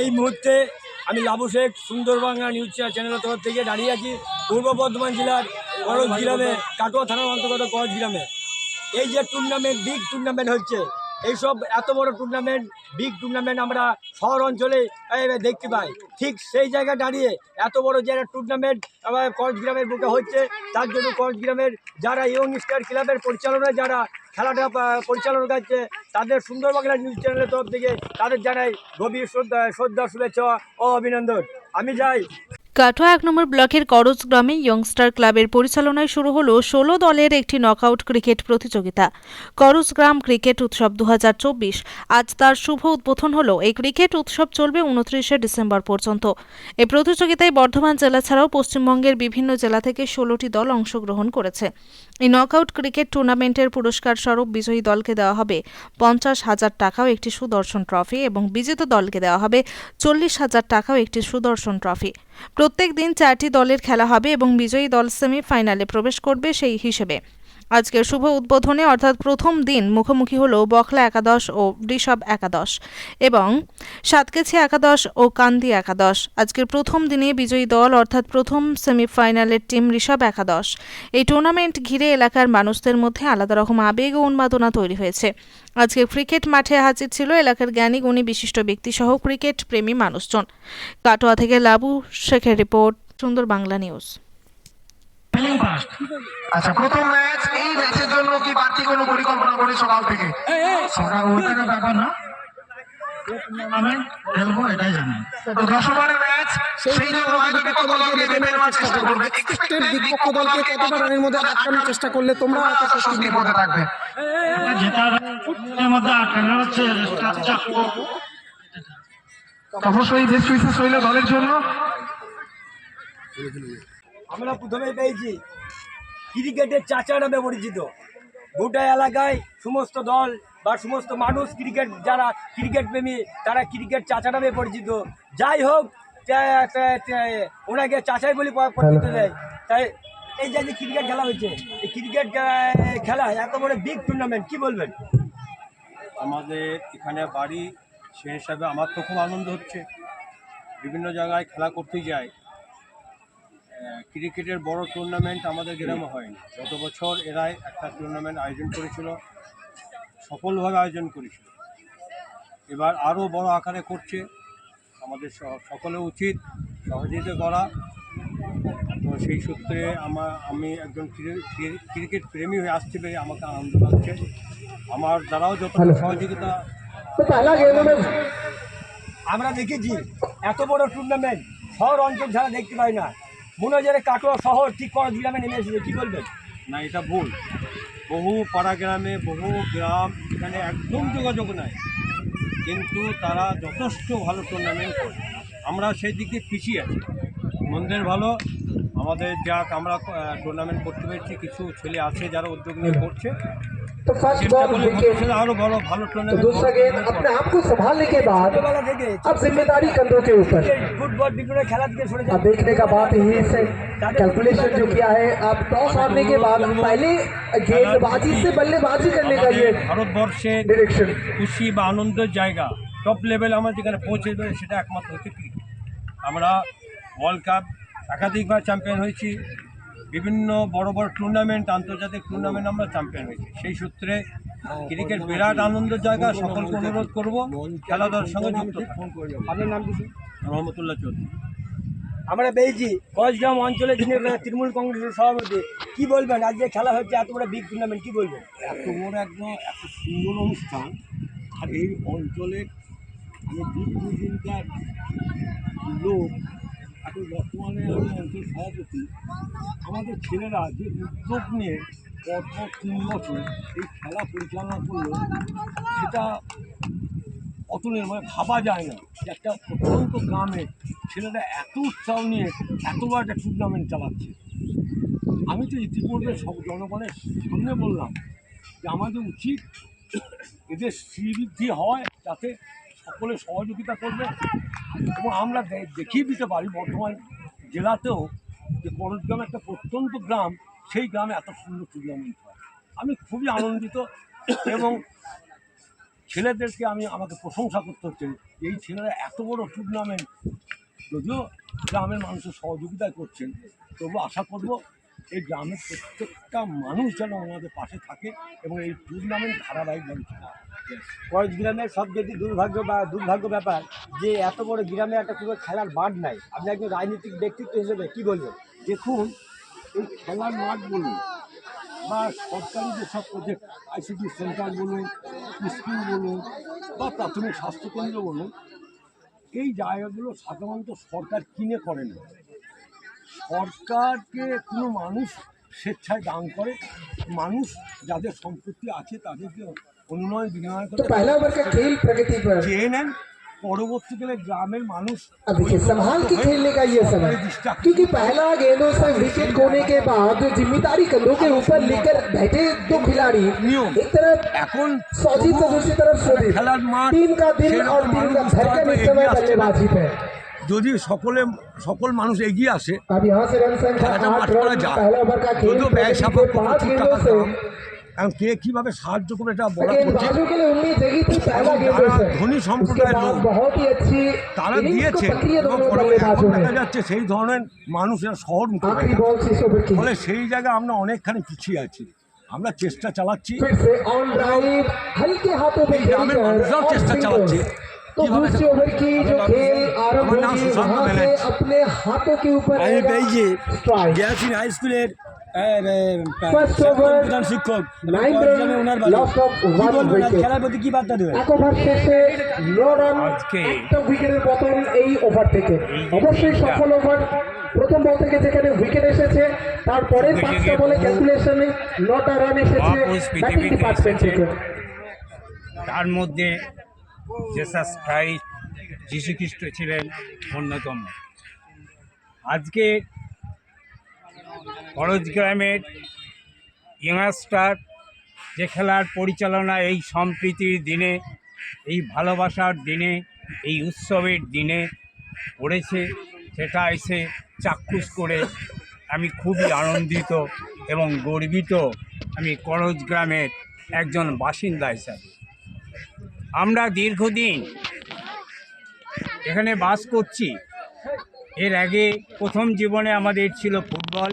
এই মুহূর্তে আমি লাবু শেখ সুন্দর বাংলা নিউজ চ্যানেলের তরফ থেকে দাঁড়িয়ে আছি পূর্ব বর্ধমান জেলার করজ গ্রামে, কাটোয়া থানার অন্তর্গত করজ গ্রামে। এই যে টুর্নামেন্ট বিগ টুর্নামেন্ট হচ্ছে এইসব এত বড় টুর্নামেন্ট বিগ টুর্নামেন্ট আমরা শহর অঞ্চলে দেখতে পাই। ঠিক সেই জায়গায় দাঁড়িয়ে এত বড় যে একটা টুর্নামেন্ট আমার করজ গ্রামের বুকে হচ্ছে, তার জন্য করজ গ্রামের যারা ইয়ং স্টার ক্লাবের পরিচালনা, যারা খেলাটা পরিচালনা করছে, তাদের সুন্দর বাংলা নিউজ চ্যানেলের তরফ থেকে তাদের জানাই গভীর শ্রদ্ধা শ্রদ্ধা, শুভেচ্ছা ও অভিনন্দন। আমি যাই। কাটোয়া এক নম্বর ব্লকের করজ গ্রামে ইয়ংস্টার ক্লাবের পরিচালনায় শুরু হলো ষোলো দলের একটি নকআউট ক্রিকেট প্রতিযোগিতা। করজ গ্রাম ক্রিকেট উৎসব দু হাজার চব্বিশ, আজ তার শুভ উদ্বোধন হলো। এই ক্রিকেট উৎসব চলবে উনত্রিশে ডিসেম্বর পর্যন্ত। এই প্রতিযোগিতায় বর্ধমান জেলা ছাড়াও পশ্চিমবঙ্গের বিভিন্ন জেলা থেকে ষোলোটি দল অংশগ্রহণ করেছে। এই নকআউট ক্রিকেট টুর্নামেন্টের পুরস্কার স্বরূপ বিজয়ী দলকে দেওয়া হবে পঞ্চাশ হাজার টাকাও একটি সুদর্শন ট্রফি এবং বিজেতা দলকে দেওয়া হবে চল্লিশ হাজার টাকাও একটি সুদর্শন ট্রফি প্রত্যেক দিন চারটি দলের খেলা হবে এবং বিজয়ী দল সেমিফাইনালে প্রবেশ করবে সেই হিসেবে। আজকের শুভ উদ্বোধনে অর্থাৎ প্রথম দিন মুখোমুখি হলো বখলা একাদশ ও ঋষভ একাদশ এবং সাতকেছি একাদশ ও কান্দি একাদশ। আজকের প্রথম দিনে বিজয়ী দল অর্থাৎ প্রথম সেমিফাইনালের টিম ঋষভ একাদশ। এই টুর্নামেন্ট ঘিরে এলাকার মানুষদের মধ্যে আলাদা রকম আবেগ ও উন্মাদনা তৈরি হয়েছে। আজকে ক্রিকেট মাঠে হাজির ছিল এলাকার জ্ঞানী, গুণী, বিশিষ্ট ব্যক্তি সহ ক্রিকেট প্রেমী মানুষজন। কাটোয়া থেকে লাবু শেখের রিপোর্ট, সুন্দর বাংলা নিউজ। ফিলিং আচ্ছা প্রথম ম্যাচ এই ম্যাচের জন্য কি বাড়তি কোনো পরিকল্পনা করে সকাল থেকে? সকাল তো ব্যাপার না। খেলব এটাই জানি। তো দশ ওভারের ম্যাচ সেই জন্য হয়তো বিপক্ষ দলকে বেঁধে নেওয়ার চেষ্টা করবে। এক্সপেক্টেড বিপক্ষ দলকে কতটা রানের মধ্যে আটকানোর চেষ্টা করলে তোমরা হয়তো স্বস্তির থাকবে যেটার মধ্যে আটকানো হচ্ছে অবশ্যই বেশ দলের জন্য। আমরা প্রথমে পেয়েছি ক্রিকেটের চাচা নামে পরিচিত। গোটা এলাকায় সমস্ত দল বা সমস্ত মানুষ ক্রিকেট যারা ক্রিকেট প্রেমী তারা ক্রিকেট চাচা নামে পরিচিত। যাই হোক ওনাকে চাচাই বলে পরিচিত দেয় তাই এই যে ক্রিকেট খেলা হচ্ছে এই ক্রিকেট খেলা এত বড় বিগ টুর্নামেন্ট কি বলবেন? আমাদের এখানে বাড়ি সে হিসাবে আমার তো খুব আনন্দ হচ্ছে। বিভিন্ন জায়গায় খেলা করতে যাই। আহ, ক্রিকেটের বড় টুর্নামেন্ট আমাদের গ্রামে হয়নি। গত বছর এরাই একটা টুর্নামেন্ট আয়োজন করেছিল সফলভাবে আয়োজন করেছিল। এবার আরও বড় আকারে করছে আমাদের সকলে উচিত সহযোগিতা করা। তো সেই সূত্রে আমার আমি একজন ক্রি- ক্রি- ক্রিকেট প্রেমী হয়ে আসতে পেরে আমাকে আনন্দ লাগছে। আমার দ্বারাও যত সহযোগিতা আমরা দেখেছি এত বড় টুর্নামেন্ট শহর অঞ্চল ছাড়া দেখতে পাই না। মনে হয় কাটোয়া শহর ঠিক করা গ্রামে নেমে এসেছে, কি বলবেন? না, এটা ভুল। বহু পাড়া গ্রামে, বহু গ্রাম এখানে একদম যোগাযোগ নাই। কিন্তু তারা যথেষ্ট ভালো টুর্নামেন্ট করে। আমরা সেই দিকে পিছিয়ে আছি। মন্দির ভালো, আমাদের যাক, আমরা টুর্নামেন্ট করতে পেরেছি। কিছু ছেলে আছে যারা উদ্যোগ নিয়ে করছে। तो फ़र्स्ट बॉल विकेट तो दूसरा गेंद अपने आप को संभालने के बाद अब ज़िम्मेदारी कंधों के ऊपर। अब देखने का बात यही से कैलकुलेशन जो किया है अब टॉस हारने के बाद पहले गेंदबाजी से बल्लेबाजी करने का ये निरीक्षण। খুশি বা আনন্দের জায়গা টপ লেভেল আমরা যেখানে পৌঁছে দেবে সেটা একমাত্র হচ্ছে ক্রিকেট আমরা ওয়ার্ল্ড কাপ একাধিকবার চ্যাম্পিয়ন হয়েছি বিভিন্ন বড় বড় টুর্নামেন্ট আন্তর্জাতিক টুর্নামেন্ট আমরা চ্যাম্পিয়ন হয়েছি। সেই সূত্রে ক্রিকেট বিরাট আনন্দের জায়গা সকলকে অনুরোধ করব খেলাধুলার সঙ্গে যুক্ত। আপনার নাম কি রহমতুল্লাহ চৌধুরী। আমরা পেয়েছি কসগ্রাম অঞ্চলে যিনি তৃণমূল কংগ্রেসের সভাপতি কি বলবেন? আজ যে খেলা হচ্ছে এত বড় বিগ টুর্নামেন্ট কি বলবেন? এত বড় একদম এত সুন্দর অনুষ্ঠান। আর এই অঞ্চলে আমি দীর্ঘদিনকার লোক এখন বর্তমানে আমি অঞ্চল সভাপতি। আমাদের ছেলেরা যে উদ্যোগ নিয়ে পরপর তিন বছর এই খেলা পরিচালনা করল, সেটা অতুলের মানে ভাবা যায় না যে একটা প্রত্যন্ত গ্রামে ছেলেরা এত উৎসাহ নিয়ে এতবার একটা টুর্নামেন্ট চালাচ্ছে। আমি তো ইতিপূর্বে সব জনগণের সামনে বললাম যে আমাদের উচিত এদের শ্রীবৃদ্ধি হয় যাতে সকলে সহযোগিতা করবে এবং আমরা দেখিয়ে দিতে পারি বর্ধমান জেলাতেও যে করজগ্রাম একটা প্রত্যন্ত গ্রাম, সেই গ্রামে এত সুন্দর টুর্নামেন্ট হয়। আমি খুবই আনন্দিত এবং ছেলেদেরকে আমি, আমাকে প্রশংসা করতে হচ্ছে এই ছেলেরা এত বড় টুর্নামেন্ট যদিও গ্রামের মানুষের সহযোগিতায় করছেন তবু আশা করব এই গ্রামের প্রত্যেকটা মানুষ যেন ওনাদের পাশে থাকে এবং এই টুর্নামেন্ট ধারাবাহিকভাবে কলেজ গ্রামের সব থেকে দুর্ভাগ্য বা দুর্ভাগ্য ব্যাপার যে এত বড় গ্রামে একটা কোনো খেলার মাঠ নাই আপনি একজন রাজনৈতিক ব্যক্তিত্ব হিসেবে কি বলবেন? দেখুন এই খেলার মাঠ বলুন বা সরকারি যেসব প্রজেক্ট আইসিটি সেন্টার বলুন স্কুল বলুন বা প্রাথমিক স্বাস্থ্যকেন্দ্র বলুন এই জায়গাগুলো সাধারণত সরকার কিনে করেন। না সরকারকে কোনো মানুষ স্বেচ্ছায় দান করে মানুষ যাদের সম্পত্তি আছে তাদেরকে অনুনয় বিনিময় तो করে पहला ओवर का खेल प्रगति पर চেয়ে নেন পরবর্তীকালে গ্রামের মানুষ अब देखिए संभाल के खेलने का ये समय क्योंकि पहला गेंदों से विकेट खोने के बाद जिम्मेदारी कंधों के ऊपर लेकर बैठे दो खिलाड़ी नियम। एक तरफ এখন सौजीत तो दूसरी तरफ शोधित খেলার মাঠ टीम का दिल और সেরকম टीम का মানুষ धड़कन হয়তো इस এগিয়ে समय আসছে না। बल्लेबाजी पे যদি সকলে সকল মানুষ এগিয়ে আসে খেলাটা মাঠ করা যায় যদিও ব্যয় সাপেক্ষ প্রচুর টাকা দাম কে কীভাবে সাহায্য করবে এটা বলা যারা ধনী সম্প্রদায়ের লোক তারা দিয়েছে এবং দেখা যাচ্ছে সেই ধরনের মানুষের শহর মুখে ফলে সেই জায়গায় আমরা অনেকখানি পিছিয়ে আছি। আমরা চেষ্টা চালাচ্ছি। গ্রামের মানুষরাও চেষ্টা চালাচ্ছে। तो কিভাবে दूसरी ओवर की जो खेल आरंभ আমার নাম होगी সুশান্ত वहां से ব্যানার্জি। अपने हाथों के ऊपर আমি रहेगा পেয়েছি स्ट्राइक গিয়াসিন হাই স্কুলের আহ, আহ, First প্রাক্তন over, প্রধান শিক্ষক nine কলেজ run, গ্রামে ওনার বাড়ি। loss of কি one বলবেন আজ wicket. খেলার প্রতি কি বার্তা দেবেন এক ওভার শেষে নো রান আজকে একটা উইকেটের পতন এই ওভার থেকে অবশ্যই সফল ওভার প্রথম বল থেকে যেখানে উইকেট এসেছে তারপরে পাঁচটা বলে ক্যালকুলেশনে নটা রান এসেছে মহাপুরুষ ব্যাটিং পৃথিবীতে ডিপার্টমেন্ট এসেছে। থেকে তার মধ্যে জেসাস ক্রাইস্ট যীশুখ্রিস্ট ছিলেন অন্যতম। আজকে খরচ গ্রামের ইংস্টার যে খেলার পরিচালনা এই সম্প্রীতির দিনে, এই ভালোবাসার দিনে, এই উৎসবের দিনে পড়েছে, সেটা এসে চাক্ষুষ করে আমি খুবই আনন্দিত এবং গর্বিত আমি করজ গ্রামের একজন বাসিন্দা হিসাবে। আমরা দীর্ঘদিন এখানে বাস করছি। এর আগে প্রথম জীবনে আমাদের ছিল ফুটবল।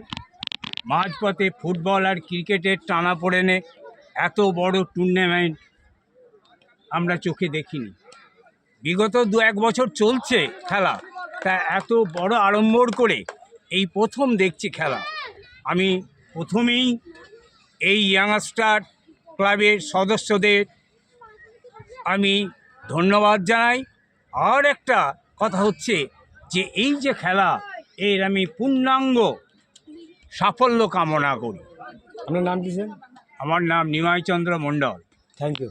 মাঝপথে ফুটবল আর ক্রিকেটের টানা পড়েনে এত বড় টুর্নামেন্ট আমরা চোখে দেখিনি। বিগত দু এক বছর চলছে খেলা। তা এত বড় আড়ম্বর করে এই প্রথম দেখছি খেলা। আমি প্রথমেই এই ইয়াংস্টার ক্লাবের সদস্যদের আমি ধন্যবাদ জানাই। আর একটা কথা হচ্ছে যে এই যে খেলা এর আমি পূর্ণাঙ্গ সাফল্য কামনা করি। আপনার নাম কি স্যার? আমার নাম নিমাইচন্দ্র মণ্ডল। Thank you